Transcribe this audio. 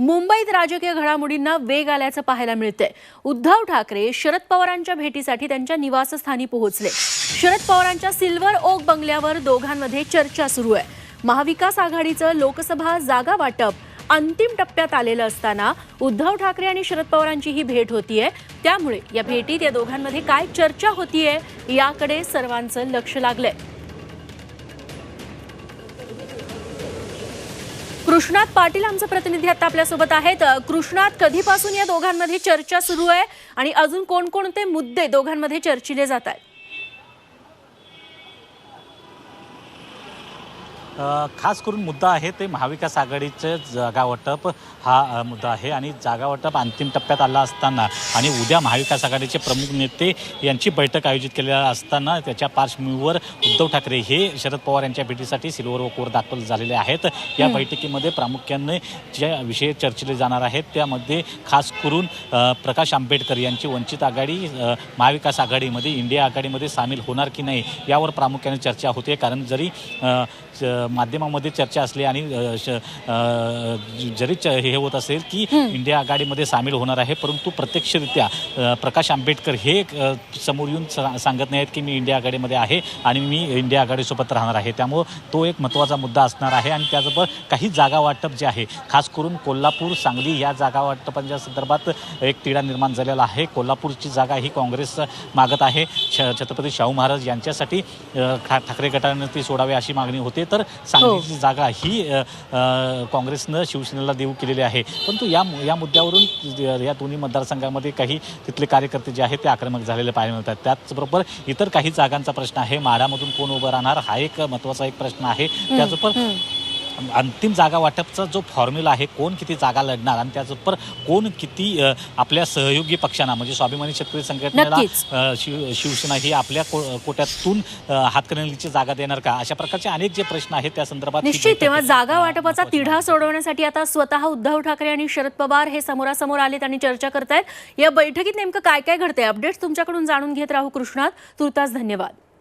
मुंबईत राजकीय घडामोडींना वेग आल्याचं पाहायला मिळतंय. उद्धव ठाकरे शरद पवारांच्या भेटीसाठी त्यांच्या निवासस्थानी पोहोचले. शरद पवारांच्या सिल्वर ओक बंगल्यावर दोघांमध्ये चर्चा सुरू आहे. महाविकास आघाडीचं लोकसभा जागा वाटप अंतिम टप्प्यात आलेलं असताना उद्धव ठाकरे आणि शरद पवारांची ही भेट होतीये. त्यामुळे या भेटीत या दोघांमध्ये काय चर्चा होतीये याकडे सर्वांचं लक्ष लागलंय. कृष्णात पाटील आमचे प्रतिनिधी आता आपल्यासोबत आहेत. कृष्णात कधीपासून या दोघांमध्ये चर्चा सुरू आहे? आणि अजून कोणकोणते मुद्दे दोघांमध्ये चर्चिले जात आहेत? खास करून मुद्दा आहे ते महाविकास आघाडीचं जागा वाटप हा मुद्दा आहे आणि जागा वाटप अंतिम टप्प्यात आला असताना आणि उद्या महाविकास आघाडीचे प्रमुख नेते यांची बैठक आयोजित केलेली असताना त्याच्या पार्श्वभूमीवर उद्धव ठाकरे हे शरद पवार यांच्या भेटीसाठी सिल्वर वॉकवर दाखल झालेले आहेत. या बैठकीमध्ये प्रामुख्याने जे विषय चर्चिले जाणार आहेत त्यामध्ये खास करून प्रकाश आंबेडकर यांची वंचित आघाडी महाविकास आघाडीमध्ये इंडिया आघाडीमध्ये सामील होणार की नाही यावर प्रामुख्याने चर्चा होते. कारण जरी माध्यमामध्ये चर्चा असली आणि जरी च- हे होत असेल की इंडिया आघाडीमध्ये सामील होणार आहे परंतु प्रत्यक्षरित्या प्रकाश आंबेडकर हे समोर येऊन सांगत नाहीत की मी इंडिया आघाडीमध्ये आहे आणि मी इंडिया आघाडीसोबत राहणार आहे. त्यामुळं तो एक महत्त्वाचा मुद्दा असणार आहे आणि त्याचबरोबर काही जागा वाटप जे आहे खास करून कोल्हापूर सांगली या जागा वाटपांच्या संदर्भात एक तिढा निर्माण झालेला आहे. कोल्हापूरची जागा ही काँग्रेस मागत आहे. छ छत्रपती शाहू महाराज यांच्यासाठी ठाकरे गटाने ती सोडावी अशी मागणी होते. तर सांगलीची जागा ही अ, अ, काँग्रेसनं शिवसेनेला देऊ केलेली आहे. परंतु या या मुद्द्यावरून या दोन्ही मतदारसंघामध्ये काही तिथले कार्यकर्ते जे आहेत ते आक्रमक झालेले पाहायला मिळतात. त्याचबरोबर इतर काही जागांचा प्रश्न आहे. माढामधून कोण उभं राहणार हा एक महत्त्वाचा एक प्रश्न आहे. त्याचबरोबर अंतिम जागा वाटपचा जो फॉर्म्युला आहे कोण किती जागा लढणार आणि त्याचबरोबर कोण किती आपल्या सहयोगी पक्षांना म्हणजे स्वाभिमानी शेतकरी संघटनेला शिव शिवसेना ही आपल्या कोट्यातून हातकणंगलीची जागा देणार का? अशा प्रकारचे अनेक जे प्रश्न आहेत त्या संदर्भात निश्चित तेव्हा जागा वाटपाचा तिढा सोडवण्यासाठी आता स्वतः उद्धव ठाकरे आणि शरद पवार हे समोरासमोर आलेत आणि चर्चा करतायत. या बैठकीत नेमकं काय काय घडतंय? अपडेट्स तुमच्याकडून जाणून घेत राहू कृष्णात. तुर्तास धन्यवाद.